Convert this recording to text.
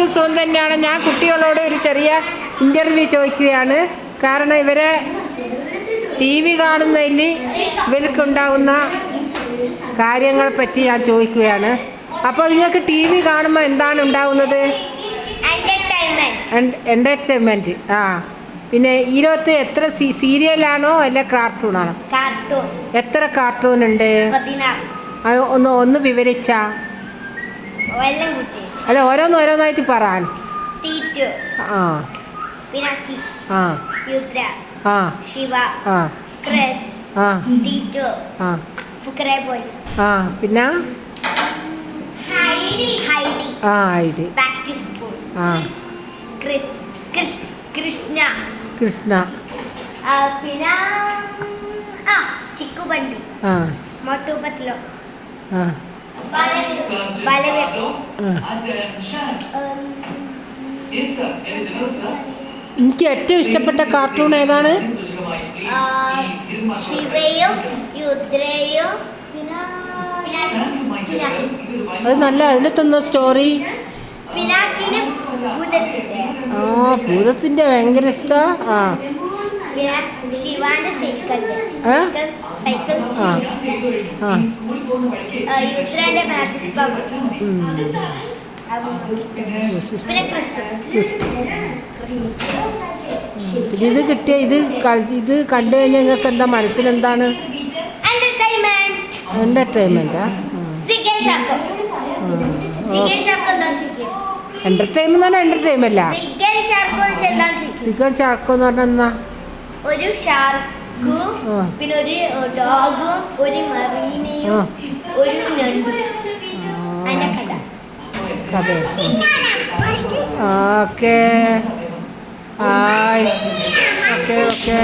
എല്ലാവർക്കും സുഖം തന്നെയാണ്. ഞാൻ കുട്ടികളോട് ഒരു ചെറിയ ഇന്റർവ്യൂ ചോദിക്കുകയാണ്. കാരണം ഇവരെ ടി വി കാണുന്നതിൽ ഇവർക്കുണ്ടാകുന്ന കാര്യങ്ങളെ പറ്റി ഞാൻ ചോദിക്കുകയാണ്. അപ്പോൾ നിങ്ങൾക്ക് ടി വി കാണുമ്പോൾ എന്താണ് ഉണ്ടാകുന്നത്? എന്റർടൈൻമെന്റ് ആ. പിന്നെ ഇരുപത്തി എത്ര സീരിയലാണോ അല്ല കാർട്ടൂണാണോ? എത്ര കാർട്ടൂൺ ഉണ്ട് ഒന്ന് ഒന്ന് വിവരിച്ചാ. അല്ല ഓരോന്ന് ഓരോന്നായിട്ട് പറയാൻ ടീറ്റു ആ. ആ. ആ. ശിവ. ആ. ക്രിസ്. ആ. ആ. ആ. പിന്നെ? ആ ഐഡി ആ. കൃഷ്ണ. കൃഷ്ണ. പിന്നെ? എനിക്ക് ഏറ്റവും ഇഷ്ടപ്പെട്ട കാർട്ടൂൺ ഏതാണ്? ശിവയും അത് നല്ല അതിലെത്തുന്ന സ്റ്റോറി ആ ഭൂതത്തിന്റെ ഭയങ്കര ഇഷ്ട. ആ. ശിവാന്റെ? സൈക്കിൾ മാജിക് പവർ ഇത് കിട്ടിയ ഇത് ഇത് കണ്ടു കഴിഞ്ഞാൽ നിങ്ങൾക്ക് എന്താ മനസ്സിലെന്താണ്? എന്റർടൈൻമെന്റ് എന്റർടൈൻമെന്റ് അല്ല ഷാക്കോ സിഗൻ ചാക്കോ എന്ന് പറഞ്ഞാൽ എന്നാ ഒരു ഷാർക്കും. പിന്നെ ഒരു ഡോഗും ഒരു മറീനയും. ഒരു ഞണ്ടും കഥ. ഓക്കെ. Hi okay okay.